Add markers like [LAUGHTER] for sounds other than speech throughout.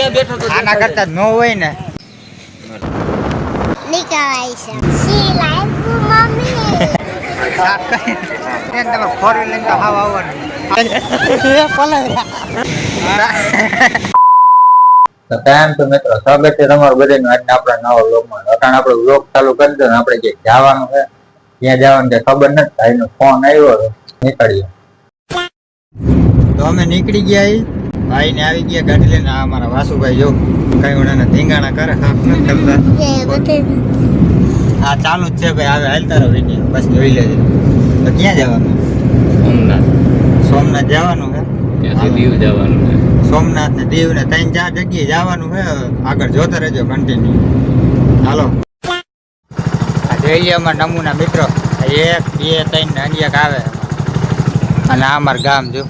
ક્યાં બેઠો તો આના કરતા ન હોય ને. નીકળાય છે. સી લાઈફ મમ્મી? શાક તમે ફોર વ્હીલ લઈને તો હાવ આવવાનું. તો કાયમ તો મિત્રો સ્વાગત છે તમારું બધાનું. આજના આપણા નવા વ્લોગમાં અટાણ આપણે વ્લોગ ચાલુ કરી દો ને આપણે જે જવાનું છે ત્યાં જવાનું કે ખબર નથી ભાઈનો ફોન આવ્યો નીકળીએ તો અમે નીકળી ગયા ઈ ભાઈ ને આવી ગયા ગાડી લઈને. આ અમારા વાસુભાઈ જો કઈ ઉડાના ધીંગાણા કરે હાફ નથી કરતા. હા ચાલુ જ છે ભાઈ આવે હાલતા રહો વીડિયો. બસ જોઈ લેજો. તો ક્યાં જવાનું? સોમનાથ. સોમનાથ જવાનું છે દીવ જવાનું છે. સોમનાથ ને દીવ ને ત્રણ ચાર જગ્યાએ જવાનું છે આગળ જોતા રહેજો કન્ટિન્યુ હાલો. અમારા નમૂના મિત્રો. એક બે ત્રણ ને અન્યક આવે. અને આ અમારું ગામ જો.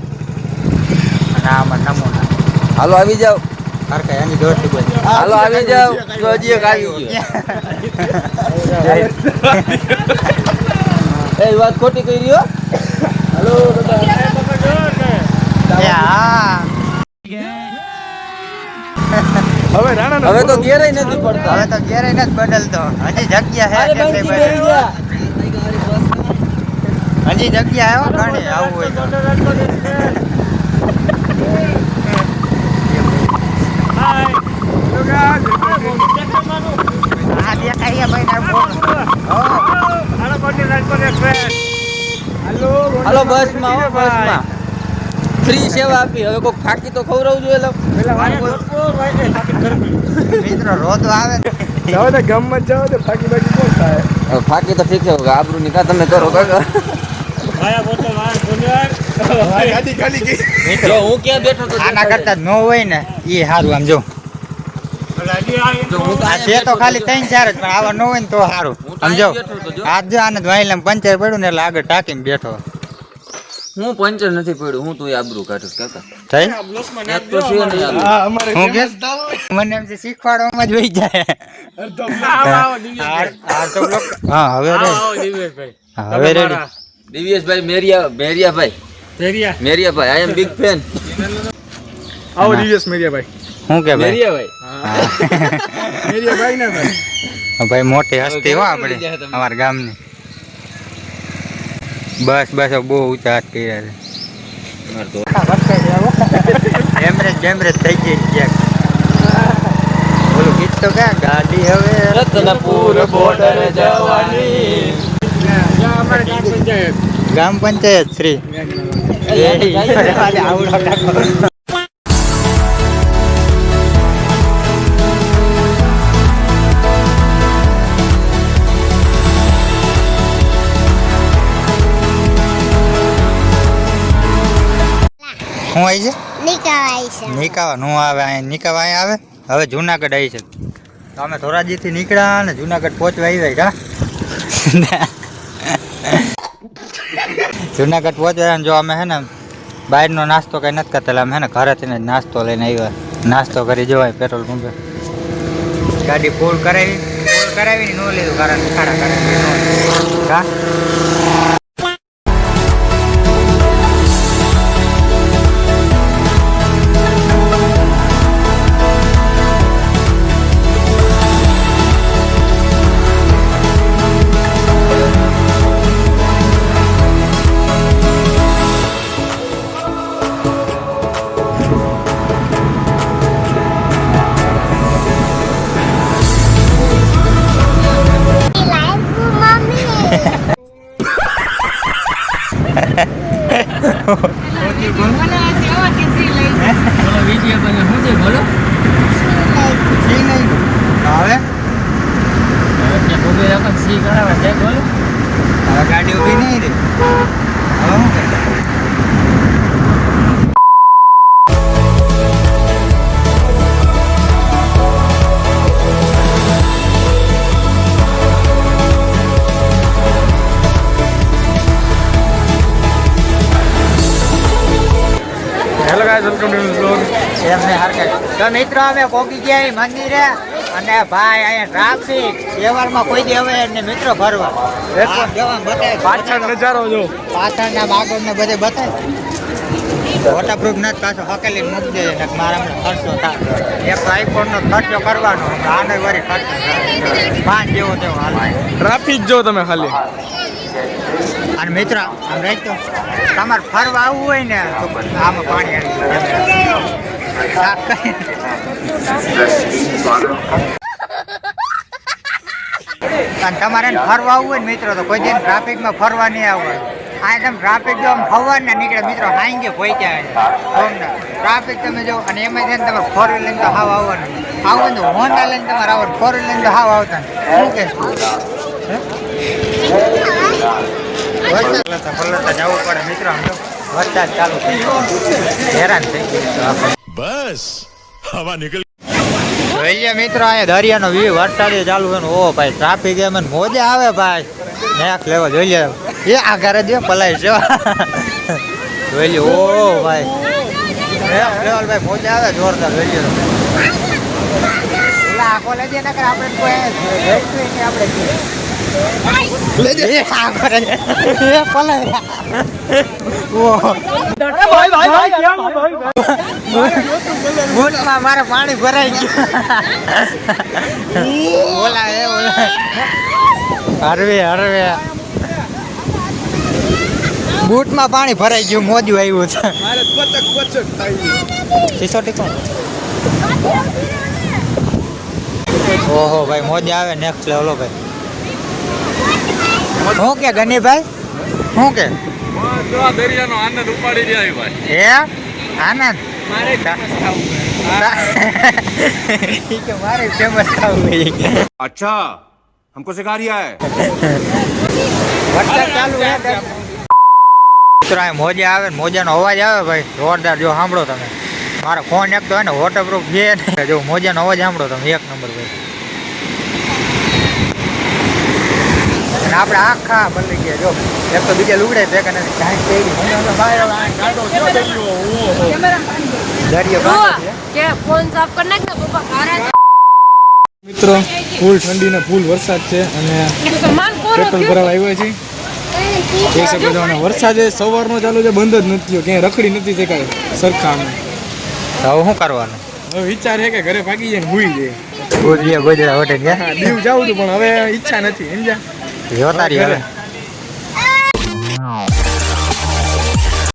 આ અમારા નમૂના હાલો આવી જાવ હર એની દોસ્તી બોલ હાલો આવી જાવ તો હજી એક આવી ગયો. [LAUGHS] એ વાત ખોટી કરી રહ્યો એ હા હવે તો ઘેરાય નથી પડતો. હવે તો ક્યારેય નથી બદલતો. હજી જગ્યા હે. હજી જગ્યા આવ્યો ઘણી આવું હોય તો આ દેખાય ભાઈ ના ફોન હાલો બસમાં હો બસમાં. ફ્રી સેવા આપી. હવે કોઈક ફાકી તો ખવડાવવું જોઈએ લો. મિત્રો રોતો આવે. ને. હવે ફાકી તો ઠીક છે આબરૂ ની કા તમે કરો કાકા? મિત્રો જો હું ક્યાં બેઠો તો આના કરતા ન હોય ને એ સારું આમ જો. છે તો ખાલી ત્રણ ચાર જ પણ આવા ન હોય ને તો સારું હું તો આમ જો. અહીંયા બેઠો તો જો. આજ જો આને વાઈલામ પંચર પડ્યું ને એટલે આગળ ટાંકીને બેઠો. હું પંચર નથી પડ્યું હું તું આબરૂ કાઢું કાકા. થઈ. હું કે? મને એમ છે શીખવાડવામાં જ વહી જાય. હા હવે રેડી હવે રેડી દિવ્યેશભાઈ મેરિયા મેરિયાભાઈ. મેરિયાભાઈ આઈ એમ બિગ ફેન આવો દિવ્યસ મેરિયા ભાઈ શું કે ભાઈ? મેરિયા ભાઈ મેરિયા ભાઈ. હા, ભાઈ મોટી હસ્તી હો આપણે અમારા ગામની. બસ બસ હવે બહુ ઊંચા હસ્તી રહ્યા છે. એમરેજ બેમરેજ થઈ ગઈ ક્યાંક. ઓલું ગીત તો ક્યાં? ગાડી હવે રત્નપુર જવાની. ગ્રામ પંચાયત. શ્રી. આવડો હું આવી છે? નીકળાયનું આવે અહીં નિકાવા અહીંયા આવે? હવે જુનાગઢ આવી છે. તો અમે ધોરાજીથી નીકળ્યા અને જુનાગઢ પહોંચવા આવ્યા કા જુનાગઢ પહોંચ્યા જો અમે હે ને બહારનો નાસ્તો કંઈ નથી કરતા અમે હે ને ઘરેથી નાસ્તો લઈને આવ્યા. નાસ્તો કરી જવાય પેટ્રોલ પંપે. ગાડી ફૂલ કરાવી ફૂલ કરાવીને ન લીધું કારણ ખાડા કરાવી સી નહીં હવે મિત્રો અમે પહોંચી ગયા મંદિરે. અને ભાઈ અહીંયા ટ્રાફિક. તહેવારમાં કોઈ દેવે ને મિત્રો ભરવા. પાછળ નજારો જો. પાછળના આગળ ને બધે બતાય. વોટરપ્રૂફ નથી પાછો હકેલી મૂકી દે ને મારા ખર્ચો થાય. એક આઈફોન ખર્ચો કરવાનો આને વળી ખર્ચો. પાંચ જેવો તેવો હાલ. ટ્રાફિક જો તમે ખાલી. અને મિત્ર આમ તમારે ફરવા આવવું હોય ને તો આમાં પાણી આવી અને તમારે ફરવા આવવું હોય ને મિત્રો, તો કોઈ દિન ટ્રાફિકમાં ફરવા નહીં આવવું આ તમે ટ્રાફિક જો આમ ફરવા ને નીકળે, મિત્રો, હાંગે પહોંચ્યા સોમનાથ ટ્રાફિક તમે જો, અને એમાં છે ને તમે ફોર વ્હીલ લઈને તો હાવ આવવાનું. આવું તો હોન્ડા લઈને તમારે આવવાનું ફોર વ્હીલ લઈને તો હાવ આવતા. શું કે? વરસાદ જવું પડે મિત્રો આમ વરસાદ ચાલુ થઈ હેરાન થઈ ગયો બસ, હવા નીકળી. જોઈએ મિત્રો, અહીંયા દરિયાનો વ્યૂ વરસાદે ચાલુ છે ને, ઓ ભાઈ ટ્રાફિક એમ મોજે આવે ભાઈ. નેક લેવલ જોઈએ એ આ ઘરે દે પલાય છે. જોઈ લ્યો, ઓ ભાઈ. નેક લેવલ ભાઈ, મોજે આવે જોરદાર, જોઈ લ્યો. પેલા આખો લેજે નકર આપણે આપણે. મારે પાણી ભરાઈ ગયું હરવે હરવે બૂટમાં પાણી ભરાઈ ગયું મોજું આવ્યું છે સિસોટી ઓહો, ભાઈ, મોજ આવે નેક્સ્ટ લેવલો ભાઈ. શું કે ગનીભાઈ શું કે જો આ દરિયાનો આનંદ ઉપાડી જાય ભાઈ હે આનંદ મારે કે [LAUGHS] મારે ફેમસ થવું છે अच्छा हमको सिखा रिया है વરસાદ ચાલુ છે મિત્રો આ મોજા આવે ને મોજાનો અવાજ આવે ભાઈ જોરદાર જો સાંભળો તમે મારો ફોન એક તો હોય ને વોટરપ્રૂફ છે ને જો મોજાનો અવાજ સાંભળો તમે એક નંબર ભાઈ અને આપણે આખા બદલી ગયા જો એક તો બીજા લુગડે ભેગા નથી કાંઈ પહેરી દરિયો કે ફોન સાફ કરી નાખ ને પપ્પા કારા મિત્રો ફૂલ ઠંડી ને ફૂલ વરસાદ છે અને માન પેટ્રોલ ભરાવા આવ્યા છે. જોઈ શકો છો અને વરસાદ સવારનો ચાલુ છે બંધ જ નથી થયો. ક્યાંય રખડી નથી શકાય સરખામાં તો હવે શું કરવાનું? હવે વિચાર છે કે ઘરે ભાગી જાય ને હુઈ જાય ગોજરા હોટે ગયા. દીવ જાઉં છું પણ હવે ઈચ્છા નથી સમજ્યા? જોતા રહ્યો હવે